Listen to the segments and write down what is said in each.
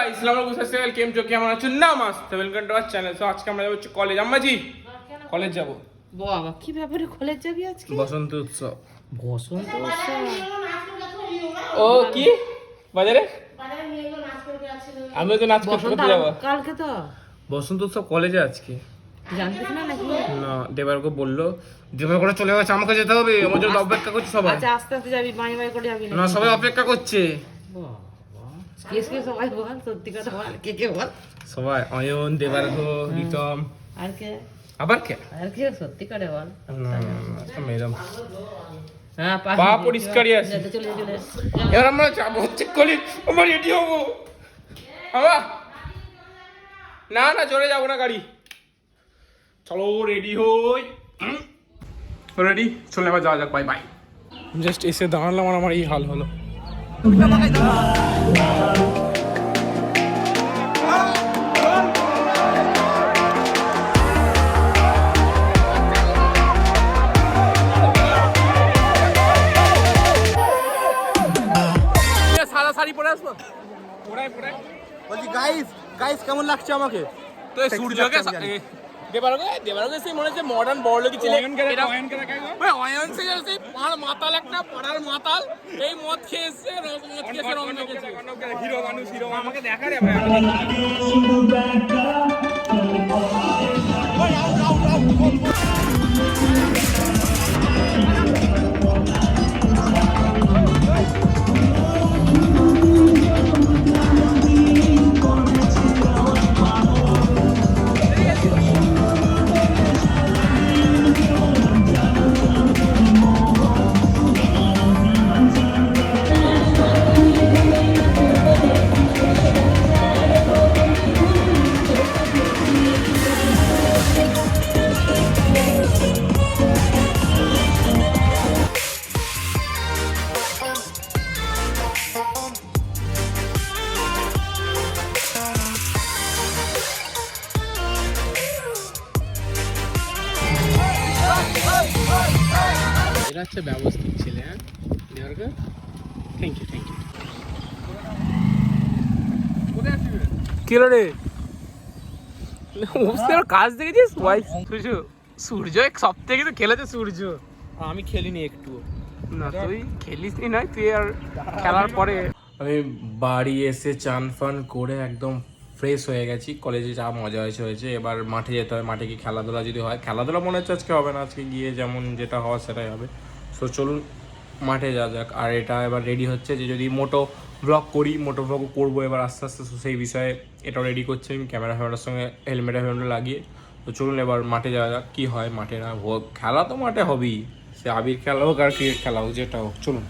Guys আমরা গুসা sell কেম চো কেমন আছো না মাস্ত welcome to our channel so আজকে আমরা যাব হচ্ছে কলেজ আম্মাজি কলেজ যাব। বাবা কি ব্যাপারে কলেজ যাবি আজকে? বসন্ত উৎসব। বসন্ত উৎসব? ও কি? বাজারে? আমি তো নাচ করতে যাব। কালকে তো? বসন্ত উৎসব কলেজে আজকে। না দেবারকে বলল দেবার করে চলে গেছে আমাকে যেতে হবে। আমার জন্য অপেক্ষা করছে সবাই। আচ্ছা আস্তে আস্তে যাবি বাই বাই করে যাবি না সবাই অপেক্ষা করছে। বাবা কে কে সবাই বল সত্যি কথা বল কে কে বল সবাই অয়ন দেবার্ঘ রিতম আর কে আবার কে আর কে সত্যি করে বল ম্যাডাম হ্যাঁ পা পরিষ্কারই আছে। চলে চলে এবার আমরা যাব হচ্ছে কলেজ আমার রেডি হব না না চলে যাব না গাড়ি চলো রেডি হই রেডি চলে এবার যাওয়া যাক বাই বাই জাস্ট এসে দাঁড়ালাম আর আমার এই হাল হলো গাইস কেমন লাগছে আমাকে? তো এই সূর্যকে দেবারগে দেবারগে সেই মনে হচ্ছে মডার্ন বড় লোক ছিল। অয়ন সে সেই পাড় মাতাল একটা পাড়ার মাতাল এই মদ খেয়ে এসছে মদ খেয়ে এসে রং মেখেছে হিরো মানুষ হিরো আমাকে দেখা রে ভাই। হচ্ছে ব্যবস্থিত ছেলে হ্যাঁ? থ্যাংক ইউ থ্যাংক ইউ কি রে? বুঝতে কাজ দেখেছিস? ভাই সূর্য সূর্য সব থেকে তো খেলেছে সূর্য। আমি খেলিনি একটু না তুই খেলিস নি নয় তুই আর খেলার পরে। আমি বাড়ি এসে চান ফান করে একদম ফ্রেশ হয়ে গেছি। কলেজে যা মজা হয়েছে হয়েছে। এবার মাঠে যেতে হয় মাঠে কি খেলাধুলা যদি হয় খেলাধুলা মনে হচ্ছে আজকে হবে না আজকে গিয়ে যেমন যেটা হওয়া সেটাই হবে। সো চলুন, মাঠে যাওয়া যাক। আর এটা এবার রেডি হচ্ছে যে যদি মোটো ব্লগ করি, মোটো ব্লগ করব এবার আস্তে আস্তে। সেই বিষয়ে এটাও রেডি করছি আমি। ক্যামেরা ফ্যামেরার সঙ্গে হেলমেট হেলমেট লাগিয়ে। তো চলুন এবার মাঠে যাওয়া যাক, কী হয় মাঠে না খেলা তো মাঠে হবেই। সে আবির খেলা হোক আর ক্রিকেট খেলা হোক, যেটা হোক। চলুন।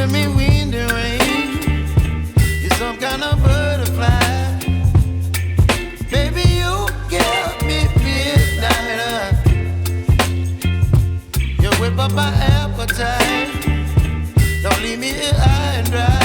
giving me wind and rain. You're some kind of butterfly. Baby, you give me midnight. You whip up my appetite. Don't leave me here high and dry.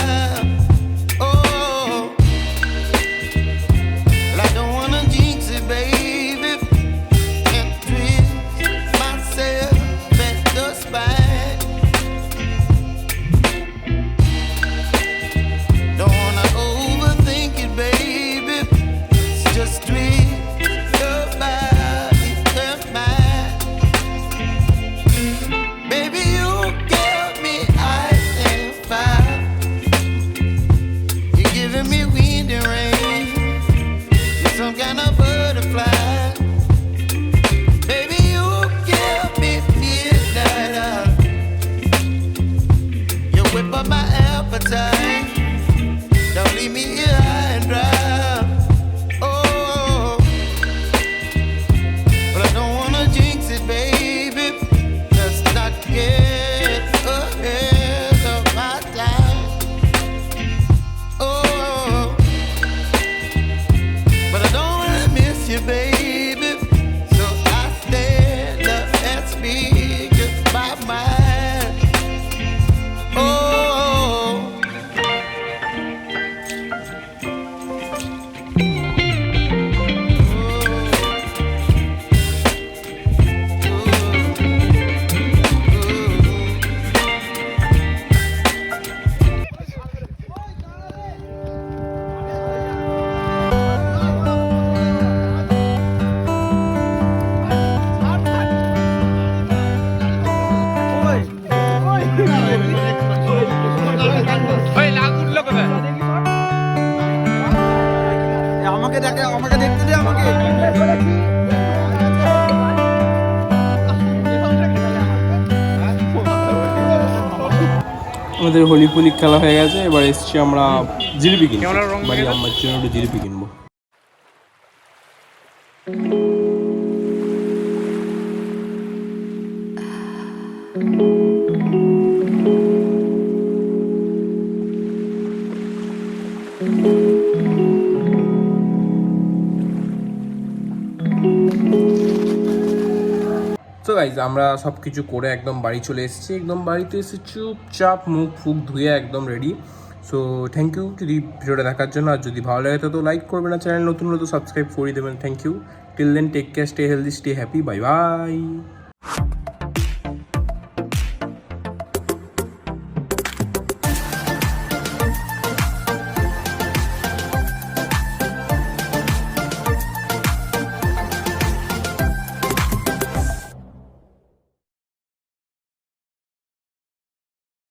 some kind of আমাদের হোলি ফুলি খেলা হয়ে গেছে এবার এসছি আমরা জিলিপি কিনতে। রং বাড়ি আমার জন্য একটু জিলিপি কিনবো। তো গাইজ আমরা সব কিছু করে একদম বাড়ি চলে এসেছি। একদম বাড়িতে এসে চুপচাপ মুখ ফুক ধুয়ে একদম রেডি সো থ্যাংক ইউ যদি ভিডিওটা দেখার জন্য আর যদি ভালো লাগে, তো লাইক করবে না চ্যানেল নতুন নতুন সাবস্ক্রাইব করে দেবেন। Thank you till then take care stay healthy stay happy bye bye